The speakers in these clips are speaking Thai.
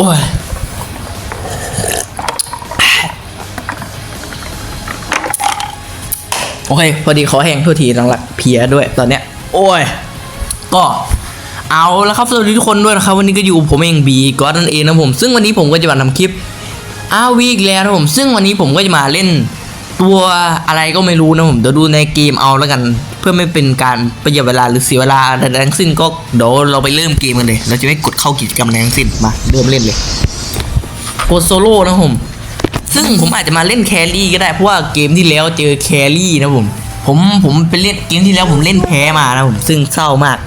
โอ้ยโอเคพอดีขอแห้งโทษทีหลังๆเพียด้วยตอนเนี้ย โอ้ย ก็ เอาแล้วครับสวัสดีทุกคนด้วยนะครับวันนี้ก็อยู่ผมเองบีก็นั่นเองนะผมซึ่งวันนี้ผมก็จะมาทำคลิปอาวีกแล้วนะผมซึ่งวันนี้ผมก็จะมาเล่นตัวอะไรก็ไม่รู้นะผมเดี๋ยวดูในเกมเอาแล้วกัน เพื่อไม่เป็นการประหยัดเวลาหรือเสียเวลาใดๆทั้งสิ้นก็เดี๋ยวเราไปเริ่มเกมกันเลย เราจะไม่กดเข้ากิจกรรมใดทั้งสิ้นมาเริ่มเล่นเลยกดโซโล่นะผมซึ่งผมอาจจะมาเล่นแครี่ก็ได้เพราะว่าเกมที่แล้วเจอแครี่นะผมผมผมไปเล่นเกมที่แล้วผมเล่นแพ้มานะผมซึ่งเศร้ามาก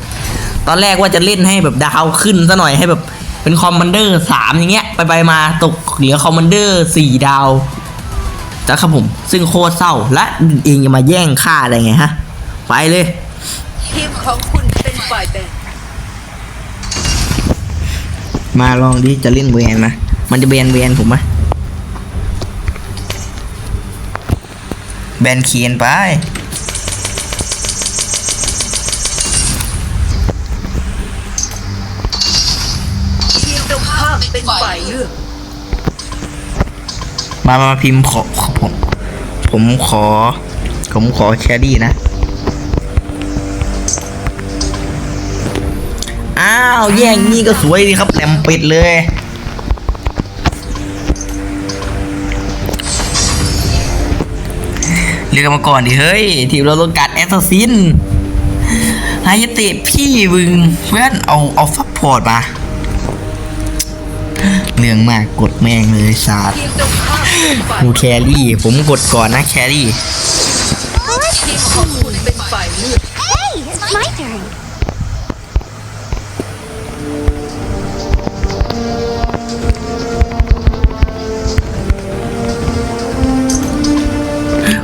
ตอนแรกว่าจะเล่นให้แบบดาวขึ้นซะหน่อยให้แบบเป็นคอมมานเดอร์สามอย่างเงี้ย ไปไปมาตกเหลือคอมมานเดอร์สี่ดาวจ้ะครับผม ซึ่งโคตรเศร้าและเองจะมาแย่งค่าอะไรไงฮะ ไปเลยทีมของคุณเป็นฝ่ายแบ่งมาลองดิจะเล่นแวนนะมันจะแบนแวนผมไหมแบนเคียนไป มามาพิมพ์ขอผมผมขอ ผมขอแครี่นะ อ้าว แย่งนี่ก็สวยดีครับแหลมปิดเลยเรียกมาก่อนดิเฮ้ย ทีมเราต้องการแอสซัสซินไฮายเตะพี่บึงเพื่อนเอาเอาซัพพอร์ตมา เรื่องมากกดแม่งเลยสาดกูแครี่ ผมกดก่อนนะแครี่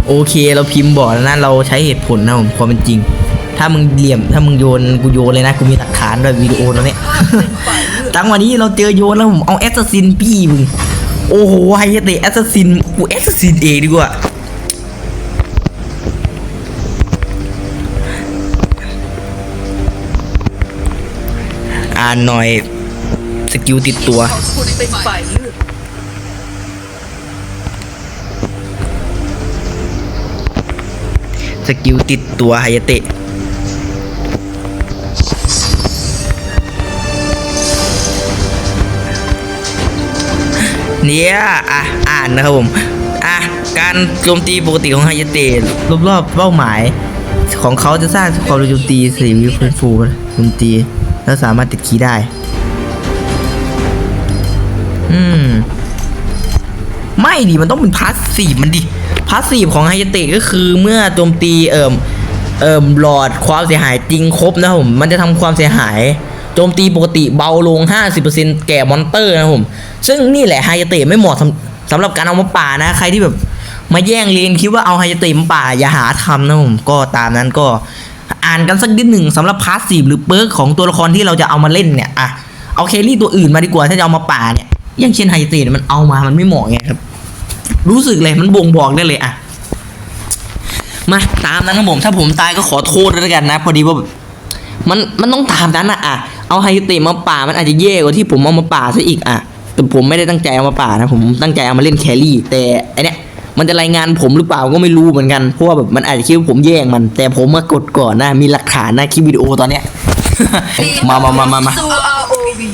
โอเคเราพิมพ์บอกแล้วนะเราใช้เหตุผลนะผมความเป็นจริง ถ้ามึงเหลี่ยมถ้ามึงโยนกูโยนเลยนะกูมีหลักฐานด้วยวิดีโอแล้วเนี่ย ตั้งวันนี้เราเจอโยนแล้วผมเอาแอสซัสซินพี่มึงโอ้โหไฮเตะแอสซัสซินกูแอสซัสซินเองดีกว่าอ่านหน่อยสกิลติดตัวคุณเป็นฝ่ายเลือกสกิลติดตัวไฮเตะ เนี่ยอะอ่านนะครับผมอะการโจมตีปกติของไฮยาเตะรอบๆเป้าหมาย ของเขาจะสร้างความเร็วโจมตีสี่วิฟื้นฟูโจมตี แล้วสามารถติดคีได้ อืม ไม่ดิมันต้องเป็นพาสซีฟมันดิพาสซีฟของไฮยาเตะก็คือเมื่อโจมตีเอ่มเอ่มหลอดความเสียหายจริงครบนะผมมันจะทำความเสียหาย โจมตีปกติเบาลง 50%แก่มอนเตอร์นะผม ซึ่งนี่แหละไฮเตะไม่เหมาะสำหรับการเอามาป่านะ ใครที่แบบมาแย่งเลนคิดว่าเอาไฮเตะมาป่าอย่าหาทำนะผม ก็ตามนั้นก็อ่านกันสักนิดหนึ่งสำหรับพาสซีฟหรือเปิร์กของตัวละครที่เราจะเอามาเล่นเนี่ยอะเอาแครี่ตัวอื่นมาดีกว่าถ้าจะเอามาป่าเนี่ยอย่างเช่นไฮเต่มันเอามามันไม่เหมาะไงครับรู้สึกเลยมันบ่งบอกได้เลยอะมาตามนั้นนะผม ถ้าผมตายก็ขอโทษด้วยแล้วกันนะ พอดีว่ามันมันต้องตามนั้นอะอะ เอาไฮเตะมาป่ามันอาจจะแย่กว่าที่ผมเอามาป่าซะอีกอะแต่ผมไม่ได้ตั้งใจเอามาป่านะผมตั้งใจเอามาเล่นแครี่ แต่ไอเนี้ยมันจะรายงานผมหรือเปล่าก็ไม่รู้เหมือนกันเพราะว่าแบบมันอาจจะคิดว่าผมแย่งมัน แต่ผมมากดก่อนนะมีหลักฐานนะคลิปวิดีโอตอนเนี้ยมามามามามา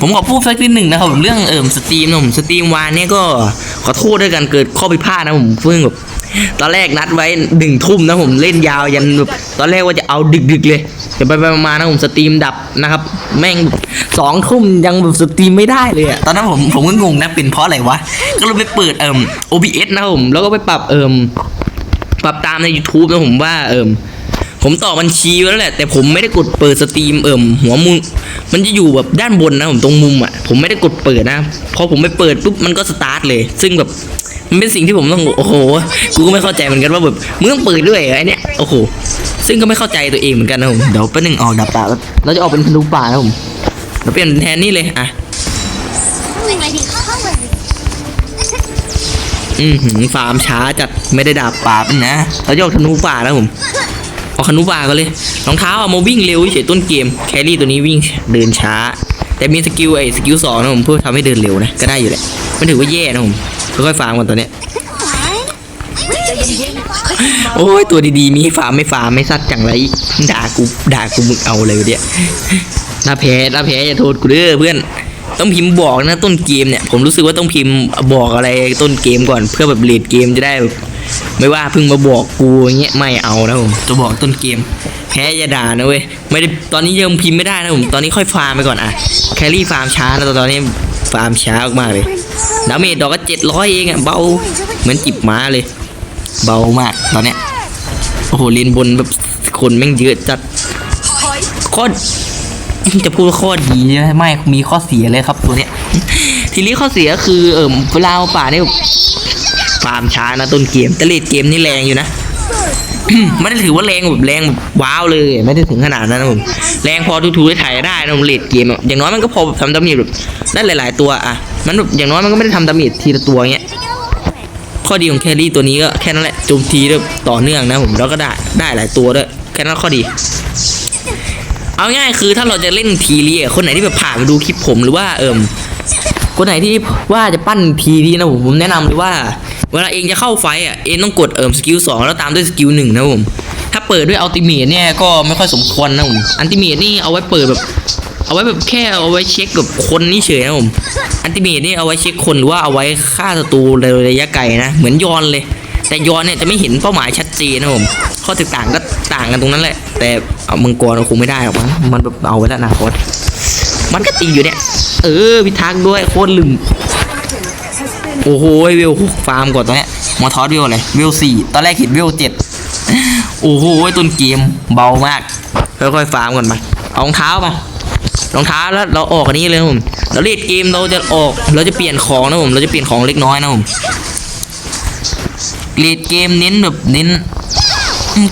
ผมขอพูดสักนิดหนึ่งนะครับผมเรื่องเอิมสตรีมนะผมสตรีมวานเนี่ยก็ขอโทษด้วยกันเกิดข้อผิดพลาดนะผมเพิ่งแบบ ตอนแรกนัดไว้หนึ่งทุ่มนะผมเล่นยาวยันแบบตอนแรกว่าจะเอาดึกๆเลยแต่ไปไปๆมาๆนะผมสตรีมดับนะครับ แม่งสองทุ่มยังแบบสตรีมไม่ได้เลยอะตอนนั้นผมผมก็งงนะเป็นเพราะอะไรวะ ก็เลยไปเปิดเอิม OBS นะครับผม แล้วก็ไปปรับเอิมปรับตามใน YouTube นะผมว่าเอิมผมต่อบัญชีไว้แล้วแหละ แต่ผมไม่ได้กดเปิดสตรีมเอิ่มหัวมุมมันจะอยู่แบบด้านบนนะผมตรงมุมอะผมไม่ได้กดเปิดนะพอผมไปเปิดปุ๊บมันก็สตาร์ทเลย ซึ่งแบบ มันเป็นสิ่งที่ผมต้องโอ้โหกูก็ไม่เข้าใจเหมือนกันว่าแบบมึงต้องเปิดด้วยเหรอไอเนี้ยโอ้โหซึ่งก็ไม่เข้าใจตัวเองเหมือนกันนะผมเดี๋ยวแป๊บนึงออกดับตาแล้วเราจะออกเป็นพันธุป่านะผมเราเปลี่ยนแทนนี่เลยอะ Something might be อือหือฟาร์มช้าจัดไม่ได้ดาบป่าเป็นนะเราจะออกธนูป่านะผมเอาธนูป่าก็เลยรองเท้าเอามาวิ่งเร็วเฉยๆต้นเกม แครี่ตัวนี้วิ่งเดินช้า แต่มีสกิลไอ้สกิลสองนะผมเพื่อทำให้เดินเร็วนะก็ได้อยู่แหละไม่ถือว่าแย่นะผมค่อยๆฟาร์มกันตัวเนี้ยใจเย็นๆค่อยๆมาโอ้ยตัวดีๆมีให้ฟาร์มไม่ฟาร์มไม่ซัดจังไรด่ากูด่ากูมึงเอาเลยวะเนี่ยถ้าแพ้ถ้าแพ้อย่าโทษกูเด้อเพื่อนต้องพิมพ์บอกนะต้นเกมเนี่ยผมรู้สึกว่าต้องพิมพ์บอกอะไรต้นเกมก่อนเพื่อแบบเลดเกมจะได้แบบไม่ว่าเพิ่งมาบอกกูอย่างเงี้ยไม่เอานะผมจะบอกต้นเกม แพ้อย่าด่านะเว้ยไม่ได้ตอนนี้ยังพิมพ์ไม่ได้นะผมตอนนี้ค่อยฟาร์มไปก่อนอะแครี่ฟาร์มช้านะตอนนี้ฟาร์มช้ามากเลยดาเมจดอกก็เจ็ดร้อยเองอะเบาเหมือนจิบม้าเลย เบามากตอนเนี้ยโอ้โหเลนบนแบบคนแม่งเยอะจัดโคตรจะพูดข้อดีใช่ไหมไม่มีข้อเสียเลยครับตัวเนี้ยทีนี้ข้อเสียคือเอิมเวลาป่าเนี่ยฟาร์มช้านะต้นเกมแต่เลดเกมนี่แรงอยู่นะ ไม่ได้ถือว่าแรงแบบแรงแบบว้าวเลย ไม่ได้ถึงขนาดนั้นนะผมแรงพอทูๆได้ถ่ายได้นะผมเลดเกมอย่างน้อยมันก็พอทำดาเมจแบบได้หลาย ๆ ตัวอะมันแบบอย่างน้อยมันก็ไม่ได้ทำดาเมจทีละตัวเงี้ยข้อดีของแครี่ตัวนี้ก็แค่นั้นแหละโจมตีแบบต่อเนื่องนะผมแล้วก็ได้ได้หลายตัวด้วยแค่นั้นข้อดี เอาง่ายคือถ้าเราจะเล่นทีเรีอะคนไหนที่แบบผ่านมาดูคลิปผมหรือว่าเอิมคนไหนที่ว่าจะปั้นทีรีนะผมผมแนะนำเลยว่า เวลาเองจะเข้าไฟอะเองต้องกดเอิมสกิลสองแล้วตามด้วยสกิลหนึ่งนะผมถ้าเปิดด้วยอัลติเมทเนี่ยก็ไม่ค่อยสมควรนะผมอัลติเมทนี่เอาไว้เปิดแบบ เอาไว้แบบแค่เอาไว้เช็คกับคนนี่เฉยนะผมอันติเมทนี่เอาไว้เช็คคนหรือว่าเอาไว้ฆ่าศัตรูในระยะไกลนะเหมือนยอนเลย แต่ยอนเนี่ยจะไม่เห็นเป้าหมายชัดเจนนะผมข้อแตกต่างก็ต่างกันตรงนั้นแหละ แต่เอามังกรคงไม่ได้หรอกมั้งมันแบบเอาไว้แล้วอนาคตมันก็ตีอยู่เนี่ยเออพิทักษ์ด้วยโคตรลืมโโอ้โหวลหกฟาร์มก่อนตอนเนี้ยมอทอสเวลอะไรเวสี่ตอนแรกเห็นเวเจ็ดโอ้โหต้นเกมเบามากค่อยๆฟาร์มก่อนไปเอารองเท้ามารองเท้าแล้วเราออกอันนี้เลยนะผมเราเล่นเกมเราจะออก เราจะเปลี่ยนของนะผมเราจะเปลี่ยนของเล็กน้อยนะผมเล่นเกมเน้นแบบเน้น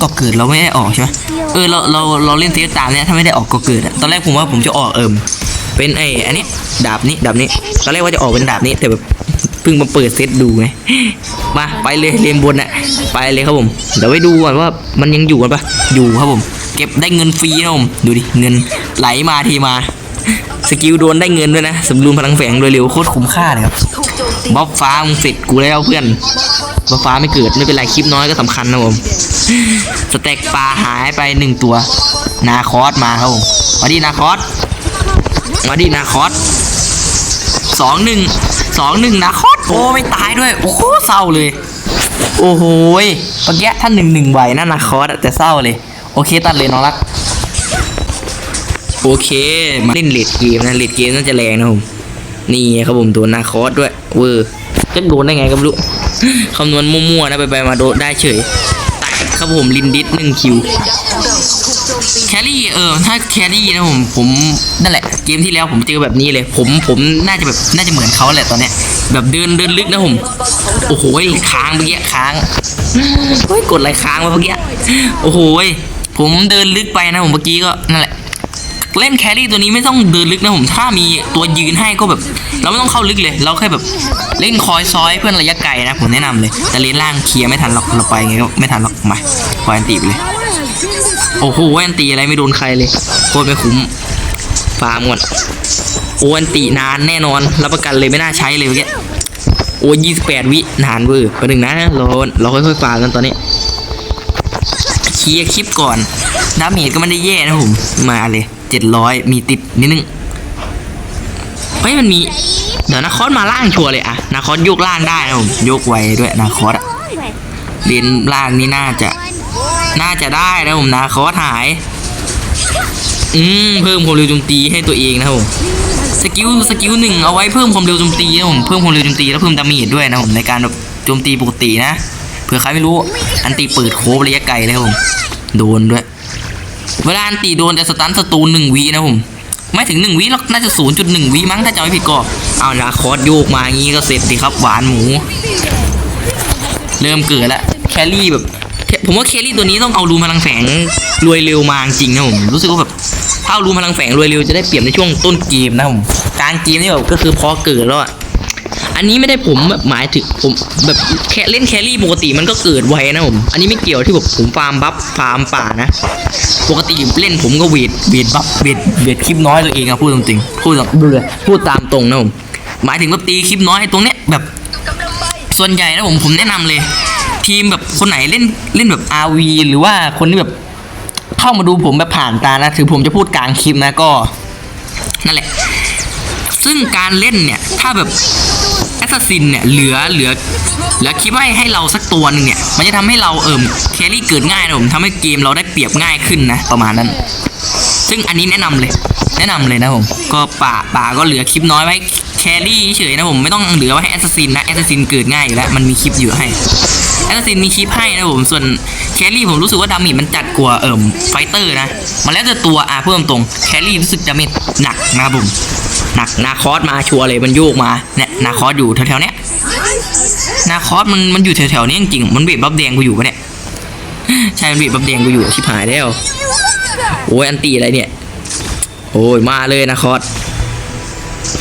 ก่อเกิดเราไม่ได้ออกใช่ไหมเออเราเราเราเล่นเซฟตามเนี้ยถ้าไม่ได้ออกก่อเกิดอะตอนแรกผมว่าผมจะออกเอิมเป็นไอ้อันนี้ดาบนี้ดาบนี้ตอนแรกว่าจะออกเป็นดาบนี้แต่แบบ เพิ่งมาเปิดเซตดูไง มาไปเลยเรียนบนอะไปเลยครับผม เดี๋ยวไปดูก่อนว่ามันยังอยู่กันปะอยู่ครับผม เก็บได้เงินฟรีนะผมดูดิเงินไหลมาทีมา สกิลโดนได้เงินด้วยนะสำรูนพลังแฝงโดยเร็วโคตรคุ้มค่าเลยครับบ๊อบฟ้ามึงเสร็จกูแล้วเพื่อนบ๊อบฟ้าไม่เกิดไม่เป็นไรคลิปน้อยก็สำคัญนะผมสเต็กปลาหายไปหนึ่งตัว นาคอสมาครับผมมาดินาคอสมาดินาคอส สองหนึ่งสองหนึ่งนาคอสโอ้ไม่ตายด้วย โอ้โหเศร้าเลย โอ้โหเมื่อกี้ถ้าหนึ่งหนึ่งไหวนะนาคอสอะแต่เศร้าเลย โอเคตัดเลยน้องรัก โอเค มาเล่นเลดเกมนะเลดเกมน่าจะแรงนะผม นี่ครับผมตัวนาคอสด้วย เวอร์จะโดนได้ไงก็ไม่รู้ คำนวณมั่วๆนะไปๆมาโดนได้เฉย ครับผมลินดิสหนึ่งคิวแครี่เออถ้าแครี่นะผมผมนั่นแหละเกมที่แล้วผมเจอแบบนี้เลย ผมผมน่าจะแบบน่าจะเหมือนเขาแหละตอนเนี้ย แบบเดินเดินลึกนะผมโอ้โหค้างเมื่อกี้ค้างเฮ้ยกดอะไรค้างมาเมื่อกี้โอ้โหผมเดินลึกไปนะผมเมื่อกี้ก็นั่นแหละ เล่นแครี่ตัวนี้ไม่ต้องเดินลึกนะผมถ้ามีตัวยืนให้ก็แบบ เราไม่ต้องเข้าลึกเลย เราแค่แบบเล่นคอยซอยเพื่อนระยะไกลนะผมแนะนำเลย แต่เลนล่างเคลียร์ไม่ทันหรอกเราไปไงก็ไม่ทันหรอกมาคอยอันตีไปเลย โอ้โหแอนตีอะไรไม่โดนใครเลยโคตรไม่คุ้มฟาร์มก่อนโอ้แอนตีนานแน่นอนรับประกันเลยไม่น่าใช้เลยเมื่อกี้โอ้ยี่สิบแปดวินานเวอร์ไปหนึ่งนะเราเราค่อยๆฟาร์มกันตอนนี้เคลียร์คลิปก่อนดาเมจก็ไม่ได้แย่นะผมมาเลย เจ็ดร้อยมีติดนิดนึงเฮ้ยมันมี เดี๋ยวนาคอสมาล่างชัวร์เลยอะนาคอสยกล่างได้นะผมยกไวด้วยนาคอสอะเรียนล่างนี่น่าจะ น่าจะได้นะผมนะคอสหาย อืมเพิ่มความเร็วโจมตีให้ตัวเองนะผมสกิลสกิลหนึ่งเอาไว้เพิ่มความเร็วโจมตีนะผมเพิ่มความเร็วโจมตีแล้วเพิ่มดาเมจด้วยนะผมในการแบบโจมตีปกตินะเผื่อใครไม่รู้ อันตีเปิดโคบระยะไกลเลยผมโดนด้วย เวลาอันตีโดนจะสตันศัตรูหนึ่งวินะผมไม่ถึงหนึ่งวิหรอกน่าจะศูนย์จุดหนึ่งวิมั้งถ้าจำไม่ผิดก็เอานาคอสโยกมาอย่างงี้ก็เสร็จดีครับหวานหมู เริ่มเกิดแล้วแครี่แบบผมว่าแครี่ตัวนี้ต้องเอารูมพลังแฝงรวยเร็วมาจริงนะผมรู้สึกว่าแบบถ้าเอารูมพลังแฝงรวยเร็วจะได้เปรียบในช่วงต้นเกมนะผมกลางเกมนี่แบบก็คือพอเกิดแล้วอะ อันนี้ไม่ได้ผมแบบหมายถึงผมแบบแค่เล่นแครี่ปกติมันก็เกิดไวนะผม อันนี้ไม่เกี่ยวที่แบบผมฟาร์มบัฟฟาร์มป่านะ ปกติเล่นผมก็เวทเวทบัฟเวทเวทคลิปน้อยตัวเองอะพูดตรงๆพูดตรงเลยพูดตามตรงนะผม หมายถึงว่าตีคลิปน้อยตรงเนี้ยแบบ ส่วนใหญ่นะผมผมแนะนำเลย ทีมแบบคนไหนเล่นเล่นแบบ RV หรือว่าคนที่แบบเข้ามาดูผมแบบผ่านตานะ ถือผมจะพูดกลางคลิปนะก็ นั่นแหละ ซึ่งการเล่นเนี่ย ถ้าแบบ ซัสซินเนี่ยเหลือเหลือเหลือคลิปไว้ให้เราสักตัวหนึ่งเนี่ย มันจะทำให้เราเอิมแครี่เกิดง่ายนะผมทำให้เกมเราได้เปรียบง่ายขึ้นนะ ประมาณนั้น ซึ่งอันนี้แนะนำเลย แนะนำเลยนะผม ก็ป่าป่าก็เหลือคลิปน้อยไว้แครี่เฉยนะผมไม่ต้องเหลือไว้ให้แอสซัสซินนะแอสซัสซินเกิดง่ายอยู่แล้วมันมีคลิปอยู่ให้แอสซัสซินมีคลิปให้นะผมส่วนแครี่ผมรู้สึกว่าดาเมจมันจัดกว่าเอิ่มไฟเตอร์นะมันแล้วแต่ตัวอะเพิ่มตรงแครี่รู้สึกดาเมจหนักนะครับผม นักนาคอสมาชัวร์เลยมันโยกมาเนี่ยนาคอสอยู่แถวๆเนี้ยนาคอสมันมันอยู่แถวๆนี้จริงๆมันเบียดบัฟแดงกูอยู่ปะเนี่ยใช่มันเบียดบัฟแดงกูอยู่ชิบหายแล้วโอ้ยอันตีอะไรเนี่ย โอ้ยมาเลยนะคอส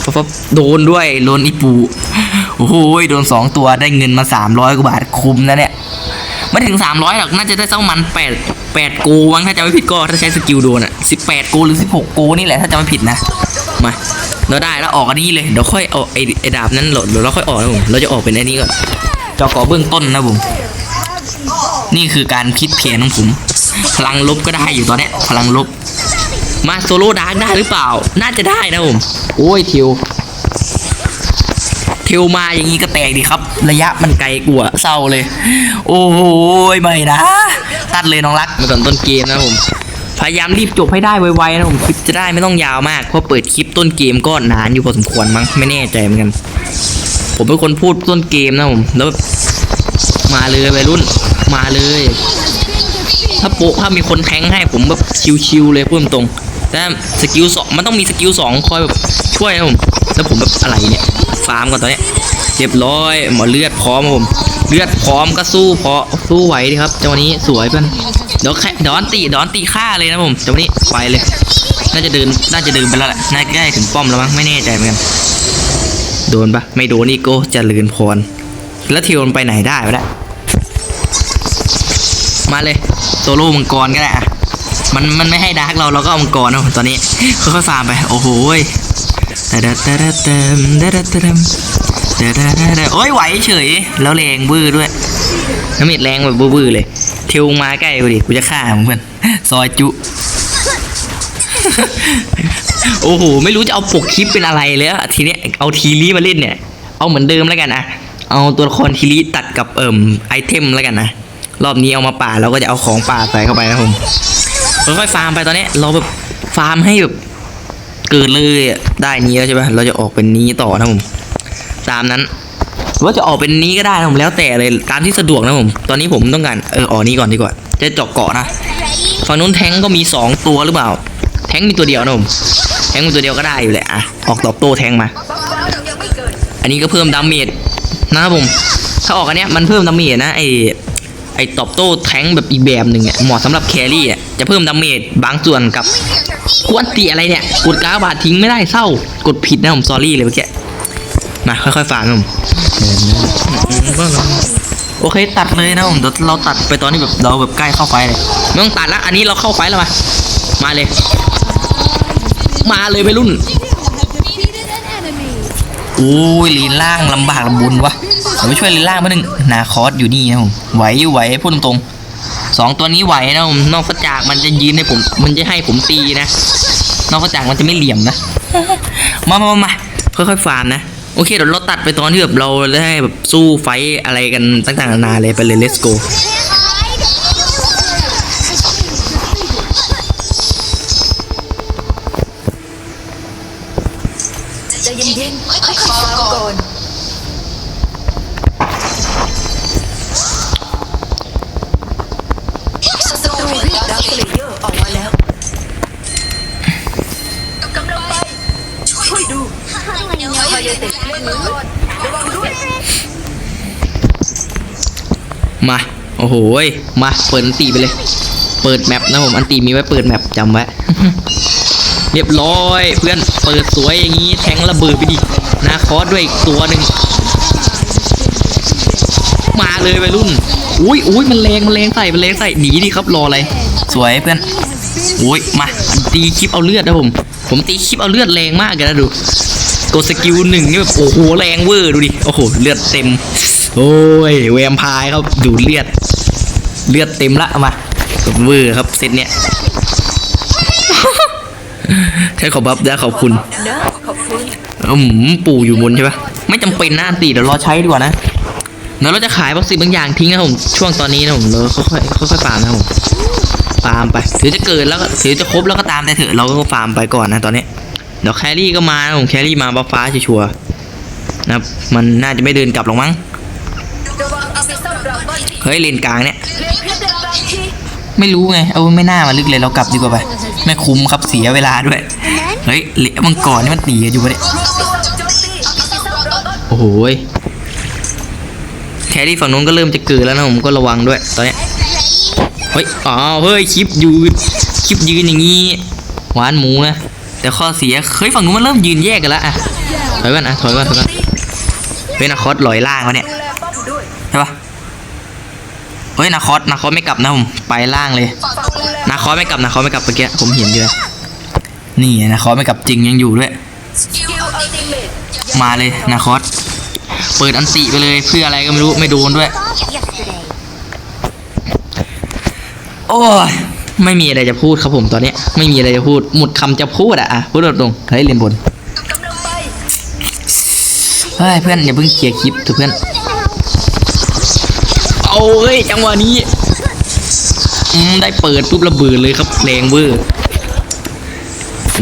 ฟับฟับโดนด้วยโดนอีปูโอ้โหโดนสองตัวได้เงินมาสามร้อยกว่าบาทคุ้มนะเนี่ยไม่ถึงสามร้อยหรอกน่าจะได้สักประมันแปดแปดโกมั้งถ้าจำไม่ผิดก็ถ้าใช้สกิลโดนอะสิบแปดโกหรือสิบหกโกนี่แหละถ้าจำไม่ผิดนะมา เราได้แล้วออกอันนี้เลยเดี๋ยวค่อยเอาไอ้ไอ้ดาบนั้นเดี๋ยวเราค่อยออกนะผมเราจะออกเป็นไอ้นี้ก่อนจอกอเบื้องต้นนะผมนี่คือการคิดเพียนของผม พลังลบก็ได้อยู่ตอนเนี้ยพลังลบ มาโซโล่ดาร์กได้หรือเปล่า น่าจะได้นะผมโอ้ยทิวทิวมาอย่างนี้ก็แตกดีครับ ระยะมันไกลกว่าเศร้าเลย โอ้โหไม่นะตัดเลยน้องรักมาตอนต้นเกมนะผม พยายามรีบจบให้ได้ไวๆนะผมคลิปจะได้ไม่ต้องยาวมากเพราะเปิดคลิปต้นเกมก็นานอยู่พอสมควรมั้งไม่แน่ใจเหมือนกัน ผมเป็นคนพูดต้นเกมนะผมแล้วมาเลยวัยรุ่นมาเลย ถ้าโปะถ้ามีคนแทงให้ผมแบบชิวๆเลยพูดตรงแต่สกิลสองมันต้องมีสกิลสองคอยแบบช่วยผมแล้วผมแบบอะไรเนี่ยฟาร์มก่อนตอนนี้เรียบร้อยหมอเลือดพร้อมผม เลือดพร้อมก็สู้พอสู้ไหวดีครับจังหวะนี้สวยเพื่อน เดี๋ยวแค่เดี๋ยวอันตีเดี๋ยวอันตีฆ่าเลยนะผมจังหวะนี้ไปเลย น่าจะเดินน่าจะเดินไปแล้วแหละน่าจะใกล้ถึงป้อมแล้วมั้งไม่แน่ใจเหมือนกันโดนปะไม่โดนนี่โก็จะลือนพรแล้วเทียวมันไปไหนได้วะเนี่ยมาเลยโซโล่มังกรก็ได้อะมันมันไม่ให้ดาร์กเราเราก็เอามังกรนะตอนนี้ค่อยๆฟาร์มไปโอ้โหยตะดะตะดะเติมตะดะตะดะตะดะตะดะโอ้ยไหวเฉยแล้วแรงบื้อด้วยน้ำมิดแรงแบบบื้อเลย ทวมาใกล้กูดิ กูจะฆ่ามึงเพื่อน ซอยจุ โอ้โห ไม่รู้จะเอาปกคลิปเป็นอะไรเลยอะทีเนี้ย เอาทีรีมาเล่นเนี่ย เอาเหมือนเดิมแล้วกันนะเอาตัวละครทีรีตัดกับเอิ่มไอเทมแล้วกันนะ รอบนี้เอามาป่าเราก็จะเอาของป่าใส่เข้าไปนะผมค่อยๆฟาร์มไปตอนนี้ เราแบบฟาร์มให้แบบเกิดเลยได้นี้แล้วใช่ปะเราจะออกเป็นนี้ต่อนะผม ตามนั้น ว่าจะออกเป็นนี้ก็ได้นะผมแล้วแต่เลยตามที่สะดวกนะผม ตอนนี้ผมต้องการเออออกนี้ก่อนดีกว่า จะเจาะเกาะนะฝั่งนู้นแทงก็มีสองตัวหรือเปล่า แทงมีตัวเดียวนะผมแทงมีตัวเดียวก็ได้อยู่แหละอะออกตอบโต้แทงมา อันนี้ก็เพิ่มดาเมจนะครับผม ถ้าออกอันเนี้ยมันเพิ่มดาเมจนะไอไอตอบโต้แทงแบบอีกแบบหนึ่งเนี่ยเหมาะสำหรับแครี่อะจะเพิ่มดาเมจบางส่วนกับกวนตีอะไรเนี่ย กดกาบาดทิ้งไม่ได้เศร้ากดผิดนะผมซอรี่เลยเมื่อกี้ มาค่อยๆฟังนผมโอเคตัดเลยนะผมเดี๋ยวเราตัดไปตอนที่แบบเราแบบใกล้เข้าไฟเลยไม่ต้องตัดละอันนี้เราเข้าไฟแล้วมามาเลย มาเลยไปรุ่นโอ้ยลีนล่างลำบากลำบุญวะเดี๋ยวไปช่วยลีนล่างมาหนึ่งนาคอสอยู่นี่นะผมไหวอยู่ไหวพูดตรงๆสองตัวนี้ไหวนะผมนอกจากมันจะยืนให้ผม มันจะให้ผมตีนะนอกจากมันจะไม่เหลี่ยมนะ มามามามาค่อยๆฟาร์มนะ โอเคเดี๋ยวเราตัดไปตอนที่แบบเราได้แบบสู้ไฟท์อะไรกันต่างๆนานาเลยไปเลย let's go ใจเย็นๆค่อยๆฟาร์มก่อนศัตรูเรียกดาวสเลเยอร์ออกมาแล้ว พายเต็เล่นมือระวังด้วยมา โอ้โหมา เปิดอันตีไปเลย เปิดแมปนะผม อันตีมีไว้เปิดแมปจำไว้ เรียบร้อย เพื่อน เปิดสวยอย่างนี้ แทงระเบิดไปดินาคอสด้วยอีกตัวหนึ่ง มาเลยวัยรุ่น อุ้ยอุ้ยมันแรงมันแรงใส่ มันแรงใส่ หนีดิครับ รออะไร สวยเพื่อนอุ้ย มาตีคลิปเอาเลือดนะผม ผมตีคลิปเอาเลือดแรงมากเลยนะดู กดสกิลหนึ่งนี่แบบโอ้โหแรงเวอร์ดูดิโอ้โหเลือดเต็ม โอ้ยแวมพร์ครับดูเลือด เลือดเต็มละเอามาเวอร์ครับเซตเนี้ยแค่ขอบัฟได้ขอบคุณอะขอบคุณอืมปู่อยู่บนใช่ปะไม่จำเป็นนะอันตีเดี๋ยวรอใช้ดีกว่านะเดี๋ยวเราจะขายวัคซีนบางอย่างทิ้งนะผมช่วงตอนนี้นะผมเราค่อยๆค่อยๆฟาร์มนะผมฟาร์มไปถือจะเกิดแล้วถือจะครบแล้วก็ตามแต่เถอะเราก็ฟาร์มไปก่อนนะตอนนี้ เดี๋ยวแครี่ก็มาผมแครี่มาบัฟฟ้าชัวร์ๆนะครับมันน่าจะไม่เดินกลับหรอกมั้งเฮ้ยเลนกลางเนี่ย ไม่รู้ไงเอาไม่น่ามาลึกเลยเรากลับดีกว่าไปไม่คุ้มครับเสียเวลาด้วยเฮ้ยเหละมังกรนี่มันตีอยู่ปะเนี่ยโอ้โหแครี่ฝั่งนู้นก็เริ่มจะเกิดแล้วนะผมก็ระวังด้วยตอนนี้เฮ้ยอ๋อเฮ้ยคลิปยืนคลิปยืนอย่างงี้หวานหมูนะ แต่ข้อเสียเฮ้ยฝั่งนู้นมันเริ่มยืนแยกกันแล้วอะถอยก่อนอะถอยก่อนถอยก่อนเฮ้ยนาคอสลอยล่างวะเนี่ยดูแลป้อมด้วยใช่ปะเฮ้ยนาคอสนาคอสไม่กลับนะผมไปล่างเลยฝากดูแลนาคอสไม่กลับนาคอสไม่กลับเมื่อกี้ผมเห็นอยู่นะนี่นาคอสไม่กลับจริงยังอยู่ด้วยสกิลอัลติเมทมาเลยนาคอสเปิดอันติไปเลยเพื่ออะไรก็ไม่รู้ไม่โดนด้วย Yesterday. โอ้ย ไม่มีอะไรจะพูดครับผมตอนนี้ไม่มีอะไรจะพูดหมดคำจะพูดอะอะพูดตรงๆเฮ้ยเรียนบนเฮ้ยเพื่อนอย่าเพิ่งเคลียร์คลิปเถอะเพื่อนเอาเฮ้ยจังหวะนี้ได้เปิดปุ๊บระเบิดเลยครับแรงเวอร์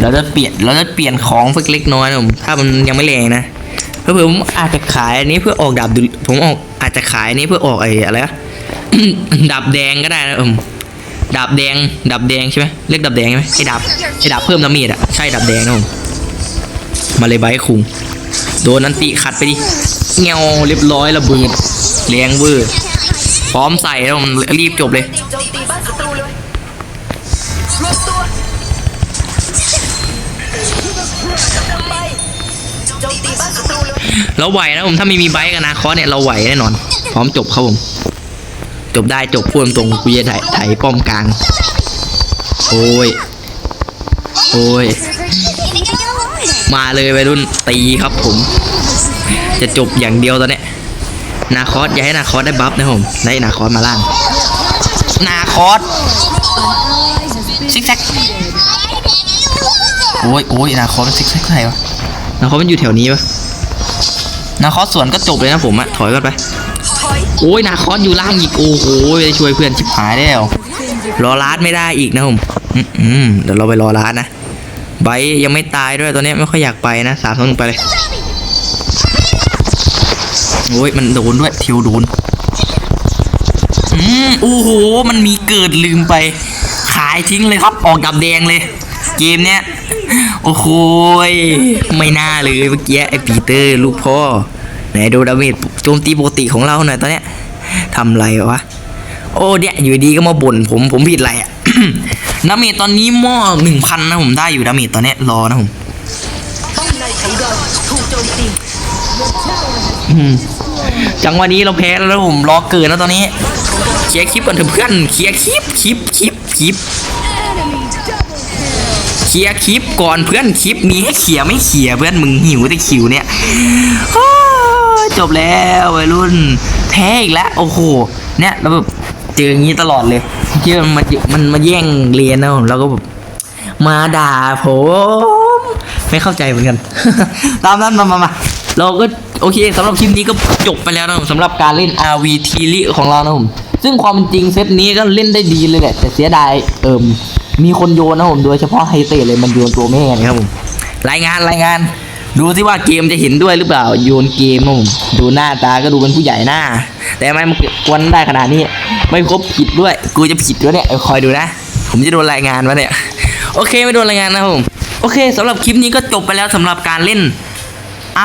เราจะเปลี่ยนเราจะเปลี่ยนของสักเล็กน้อยนะผมถ้ามันยังไม่แรงนะเพื่อผมอาจจะขายอันนี้เพื่อออกดาบดุผมออกอาจจะขายอันนี้เพื่อออกไอ้อะไรอะดาบแดงก็ได้นะผม ดาบแดง ดาบแดงใช่ไหมเรียกดาบแดงใช่ไหมไอ้ดาบไอ้ดาบเพิ่มดาเมจอะใช่ดาบแดงนะผมมาเลยใบคุงโดนอันติขัดไปดิเงาเรียบร้อยระเบิดแรงเวอร์พร้อมใส่แล้วผมรีบจบเลยเรวไปโจมตีบ้าไหวนะผมถ้าไม่มีไบค์กับนาคอเนี่ยเราไหวแน่นอน พร้อมจบครับผม บได้จบพูดตรงกูจะไถไถป้อมกลาง โอ้ย โอ้ย มาเลยวัยรุ่นตีครับผม จะจบอย่างเดียวตอนเนี้ยนาคอสอย่าให้นาคอสได้บัฟนะผมได้นาคอสมาล่าง นาคอสซิกแซกโอ้ยโอ้ยนาคอสมันซิกแซกใครวะนาคอสมันอยู่แถวนี้ปะนาคอสสวนก็จบเลยนะผมอะถอยก่อนไป โอ้ยนาคอสอยู่ล่างอีกโอ้โหไปช่วยเพื่อนชิบหายแล้วรอลาดไม่ได้อีกนะผมอืมเดี๋ยวเราไปรอลาดนะไบยังไม่ตายด้วยตอนนี้ไม่ค่อยอยากไปนะสามสองหนึ่งไปเลยโอ้ยมันโดนด้วยทิวโดนอืมโอ้โหมันมีเกิดลืมไป ขายทิ้งเลยครับออกดับแดงเลย เกมเนี้ยโอ้โหไม่น่าเลยเมื่อกี้ไอ้ปีเตอร์ลูกพ่อ ไหนดูดาเมจโจมตีปกติของเราหน่อยตอนเนี้ยทำไรวะ โอ้เนี่ยอยู่ดีก็มาบ่นผมผมผิดอะไรอะดาเมจตอนนี้หม้อหนึ่งพันนะผมได้อยู่ดาเมจตอนเนี้ยรอนะผมจังวะนี้เราแพ้แล้วนะผมรอเกินแล้วตอนนี้เคลียร์คลิปก่อนเถอะเพื่อนเคลียร์คลิปคลิปคลิปคลิปเคลียร์คลิปก่อนเพื่อนคลิปมีให้เคลียไม่เคลียเพื่อนมึงหิวแต่คิวเนี้ย จบแล้ววัยรุ่นแพ้อีกแล้วโอ้โหเนี่ยเราแบบเจออย่างนี้ตลอดเลยที่มันมามันมาแย่งเรียนนะผมแล้วก็แบบมาด่าผมไม่เข้าใจเหมือนกัน ตามนั้นมามามาเราก็โอเคสำหรับคลิปนี้ก็จบไปแล้วนะผมสำหรับการเล่น RV ทีลิของเรานะผมซึ่งความจริงเซตนี้ก็เล่นได้ดีเลยแหละแต่เสียดายเอิมมีคนโยนนะผมโดยเฉพาะไฮเตเลยมันโยนตัวแม่นะครับผมรายงานรายงาน ดูสิว่าเกมจะเห็นด้วยหรือเปล่าโยนเกมนะผมดูหน้าตาก็ดูเป็นผู้ใหญ่หน้า แต่ทำไมมันกวนได้ขนาดนี้ ไม่ครบผิดด้วย กูจะผิดด้วยเนี่ยคอยดูนะ ผมจะโดนรายงานวะเนี่ย โอเคไม่โดนรายงานนะผม โอเคสำหรับคลิปนี้ก็จบไปแล้วสำหรับการเล่น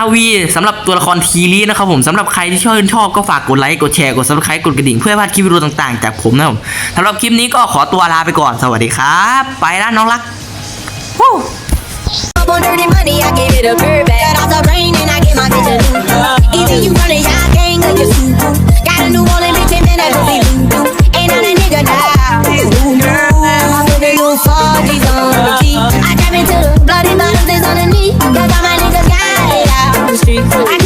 RV สำหรับตัวละครทีรีนะครับผมสำหรับใครที่ชอบชอบก็ฝากกดไลค์กดแชร์กด subscribe กดกระดิ่งเพื่อพลาดคลิปวิดีโอต่างๆ จากผมนะผมสำหรับคลิปนี้ก็ขอตัวลาไปก่อนสวัสดีครับ ไปแล้วน้องรัก up on dirty money, I give it a bird back. Got off the rain and I get my vision. a. Either you running y'all gang or you suit. Got a new rolling bitch and then I that pussy loot. Ain't on a nigga now. Ooh, girl, I'm flipping new 4G's on the G. I grab into the bloody bottoms that's on the knee. Cause all my niggas got it out on the street.